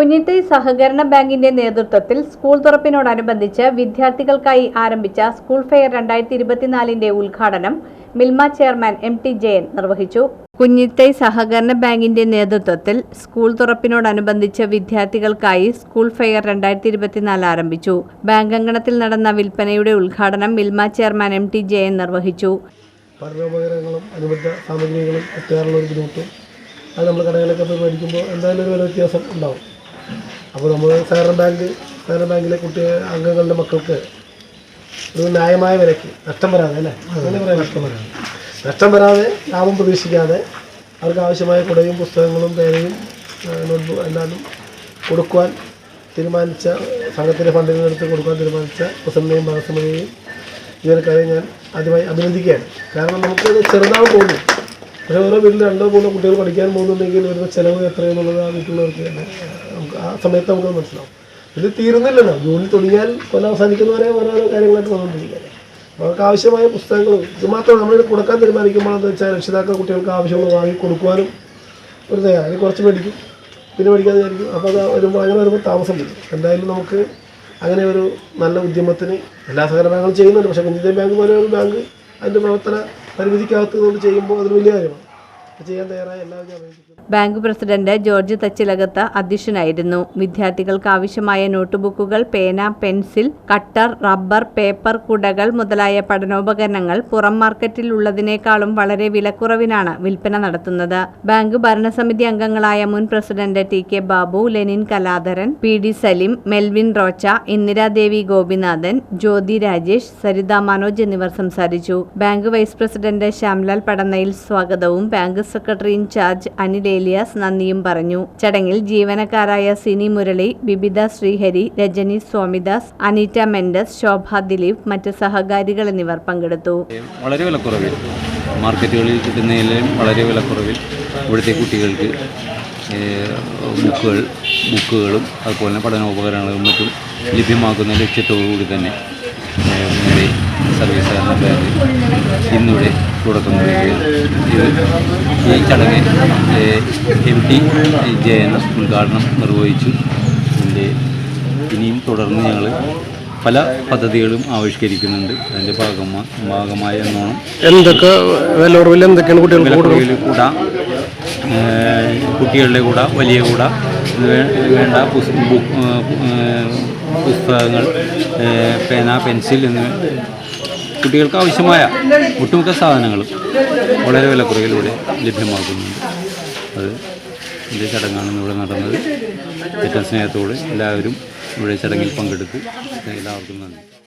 കുഞ്ഞിത്തൈ സഹകരണ ബാങ്കിന്റെ നേതൃത്വത്തിൽ സ്കൂൾ തുറപ്പിനോടനുബന്ധിച്ച് വിദ്യാർത്ഥികൾക്കായി ആരംഭിച്ച സ്കൂൾ ഫെയർ രണ്ടായിരത്തി ഇരുപത്തിനാലിന്റെ ഉദ്ഘാടനം Milma chairman M T Jayan നിർവഹിച്ചു. കുഞ്ഞിത്തൈ സഹകരണ ബാങ്കിന്റെ നേതൃത്വത്തിൽ സ്കൂൾ തുറപ്പിനോടനുബന്ധിച്ച് വിദ്യാർത്ഥികൾക്കായി സ്കൂൾ ഫെയർ രണ്ടായിരത്തി ഇരുപത്തിനാല് ആരംഭിച്ചു. ബാങ്ക് അങ്കണത്തിൽ നടന്ന വിൽപ്പനയുടെ ഉദ്ഘാടനം Milma chairman M T Jayan നിർവഹിച്ചു. ഒരു അത് നമ്മൾ കടകളിലൊക്കെ പോയി മേടിക്കുമ്പോൾ എന്തായാലും ഒരു വില വ്യത്യാസം ഉണ്ടാവും. അപ്പോൾ നമ്മൾ സഹകരണ ബാങ്ക് സഹകരണ ബാങ്കിലെ കുട്ടി അംഗങ്ങളുടെ മക്കൾക്ക് ഒരു ന്യായമായ വിലയ്ക്ക് നഷ്ടം വരാതെ അല്ലേ? അങ്ങനെ പറയാം നഷ്ടം വരാതെ. നഷ്ടം വരാതെ ലാഭം പ്രതീക്ഷിക്കാതെ അവർക്ക് ആവശ്യമായ കുടയും പുസ്തകങ്ങളും പേനയും നോട്ട്ബുക്ക് എല്ലാതും കൊടുക്കുവാൻ തീരുമാനിച്ച സംഘത്തിന്റെ ഫണ്ടിൽ നിന്നെടുത്ത് കൊടുക്കാൻ തീരുമാനിച്ച പ്രസിഡന്റിനെയും ഭാഗസമിതിയെയും ജീവനക്കാരെ ഞാൻ ആദ്യമായി അഭിനന്ദിക്കുകയാണ്. കാരണം നമുക്ക് ചെറുതാണ് തോന്നും. പക്ഷേ ഓരോ വീട്ടിൽ രണ്ടോ മൂന്നോ കുട്ടികൾ പഠിക്കാൻ പോകുന്നുണ്ടെങ്കിൽ വരുന്ന ചിലവ് എത്രയെന്നുള്ളത് ആ വീട്ടിലുള്ളവർക്ക് തന്നെ നമുക്ക് ആ സമയത്ത് നമുക്ക് മനസ്സിലാവും. ഇത് തീരുന്നില്ലല്ലോ. ജോലി തുടങ്ങിയാൽ കൊല്ലം അവസാനിക്കുന്നവരെ ഓരോരോ കാര്യങ്ങളായിട്ട് വന്നുകൊണ്ടിരിക്കുകയാണ് അവർക്ക് ആവശ്യമായ പുസ്തകങ്ങൾ ഇത് മാത്രം നമ്മൾ കൊടുക്കാൻ തീരുമാനിക്കുമ്പോൾ എന്താ വെച്ചാൽ രക്ഷിതാക്കൾ കുട്ടികൾക്ക് ആവശ്യമുള്ള വാങ്ങി കൊടുക്കുവാനും ഒരു തയ്യാറി കുറച്ച് മേടിക്കും പിന്നെ മേടിക്കാതെ ആയിരിക്കും അപ്പോൾ അത് വരുമ്പോൾ അങ്ങനെ വരുമ്പോൾ താമസം വരും എന്തായാലും നമുക്ക് അങ്ങനെ ഒരു നല്ല ഉദ്യമത്തിന് എല്ലാ സഹകരണ ബാങ്കുകളും ചെയ്യുന്നുണ്ട്. പക്ഷേ കുഞ്ഞിതേ ബാങ്ക് പോലെ ഒരു ബാങ്ക് അതിന്റെ പ്രവർത്തന പരിമിതിക്കകത്ത് കൊണ്ട് ചെയ്യുമ്പോൾ അതൊരു വലിയ കാര്യമാണ്. ബാങ്ക് പ്രസിഡന്റ് ജോർജ് തച്ചിലകത്ത് അധ്യക്ഷനായിരുന്നു. വിദ്യാർത്ഥികൾക്ക് ആവശ്യമായ നോട്ട്ബുക്കുകൾ പേന പെൻസിൽ കട്ടർ റബ്ബർ പേപ്പർ കുടകൾ മുതലായ പഠനോപകരണങ്ങൾ പുറം മാർക്കറ്റിൽ ഉള്ളതിനേക്കാളും വളരെ വിലക്കുറവിനാണ് വിൽപ്പന നടത്തുന്നത്. ബാങ്ക് ഭരണസമിതി അംഗങ്ങളായ മുൻ president T K Babu Lenin Kaladharan P D Salim Melvin Rocha Indiradevi Gopinathan Jyothi Rajesh Saritha Manoj എന്നിവർ സംസാരിച്ചു. Bank vice president Shyamlal Padannayil സ്വാഗതവും bank secretary in charge Anil Elias നന്ദിയും പറഞ്ഞു. ചടങ്ങിൽ ജീവനക്കാരായ സിനി മുരളി ബിബിത ശ്രീഹരി രജനി സ്വാമിദാസ് അനീറ്റ മെൻഡസ് ശോഭ ദിലീപ് മറ്റ് സഹകാരികൾ എന്നിവർ പങ്കെടുത്തു. വളരെ വിലക്കുറവിൽ മാർക്കറ്റുകളിൽ കിട്ടുന്നതിലും വളരെ വിലക്കുറവിൽ ഇവിടുത്തെ കുട്ടികൾക്ക് ബുക്കുകൾ ബുക്കുകളും അതുപോലെ തന്നെ പഠനോപകരണങ്ങളും മറ്റും ലഭ്യമാക്കുന്ന ലക്ഷ്യത്തോടുകൂടി തന്നെ ഏഹ്, നമ്മുടെ സർവീസ് എന്ന പേരിൽ ഇന്നിവിടെ തുടക്കം കുറിക്കുകയും ഈ ചടങ്ങ് എം ടി ജയൻ ഉദ്ഘാടനം നിർവഹിച്ചു. ഇതിന്റെ ഇനിയും തുടർന്ന് ഞങ്ങൾ പല പദ്ധതികളും ആവിഷ്കരിക്കുന്നുണ്ട്. അതിന്റെ ഭാഗമാ ഭാഗമായ എന്നോണം എന്തൊക്കെ എന്തൊക്കെയാണ് കുട്ടികൾക്ക് കൂട കുട്ടികളുടെ കൂട വലിയ കൂട വേണ്ട പുസ്തകങ്ങൾ പേന പെൻസിൽ എന്നിവ കുട്ടികൾക്ക് ആവശ്യമായ ഒട്ടുമിക്ക സാധനങ്ങളും വളരെ വിലക്കുറയിലൂടെ ലഭ്യമാക്കുന്നുണ്ട്. അത് ഇതിന്റെ ചടങ്ങാണ് ഇവിടെ നടന്നത്. ഏറ്റവും സ്നേഹത്തോടെ എല്ലാവരും ഇവിടെ ചടങ്ങിൽ പങ്കെടുത്ത് എല്ലാവർക്കും നന്ദി.